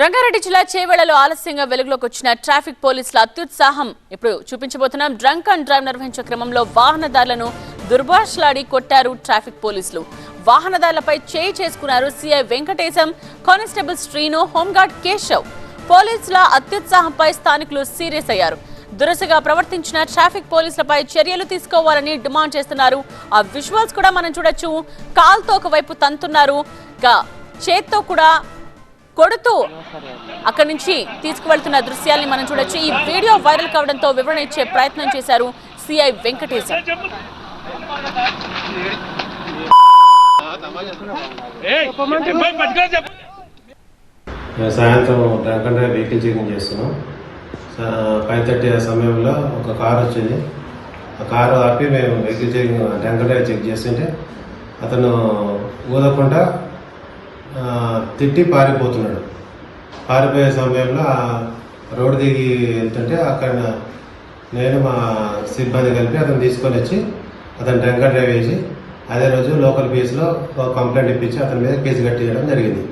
రంగారెడ్డి జిల్లా చేవేళ్ళలో ఆలస్యంగా వెలుగులోకి వచ్చిన ట్రాఫిక్ పోలీసుల అత్యుత్సాహం. ఇప్పుడు చూపించబోతున్నాం డ్రంక్ అండ్ డ్రైవ్ నిర్వహించే క్రమంలో వాహనదారులను దుర్భాషలాడి కొట్టారు ట్రాఫిక్ పోలీసులు. వాహనదారులపై చేయి చేసుకున్నారు CI Venkatesham constable Srinu home guard Keshav. పోలీసుల అత్యుత్సాహంపై స్థానికులు సీరియస్ అయ్యారు. దురసగా ప్రవర్తించిన ట్రాఫిక్ పోలీసులపై చర్యలు తీసుకోవాలని డిమాండ్ చేస్తున్నారు. ఆ విజువల్స్ కూడా మనం చూడొచ్చు. కాల్తో ఒకవైపు తంతున్నారు. చేత్తో కూడా కొడుతూ అక్కడి నుంచి తీసుకువెళ్తున్న దృశ్యాల్ని మనం చూడొచ్చు. ఈ వీడియో వైరల్ కావడంతో వివరణ ఇచ్చే ప్రయత్నం చేశారు సిఐ వెంకటేశం. మేము సాయంత్రం డ్రైవ్ వెహికల్ చెకింగ్ చేస్తున్నాం. ఫైవ్ థర్టీ ఆ సమయంలో ఒక కారు వచ్చింది. ఆ కారు ఆపి మేము వెహికల్ చెకింగ్ డ్రైవ్ చెక్ చేస్తుంటే అతను ఊదకుండా తిట్టి పారిపోతున్నాడు. పారిపోయే సమయంలో రోడ్డు దిగి వెళ్తుంటే అక్కడ నేను మా సిబ్బంది కలిపి అతను తీసుకొని వచ్చి అతను డ్రంక్ డ్రైవ్ వేసి అదే రోజు లోకల్ పీస్లో ఒక కంప్లైంట్ ఇప్పించి అతని మీద కేసు కట్టించడం జరిగింది.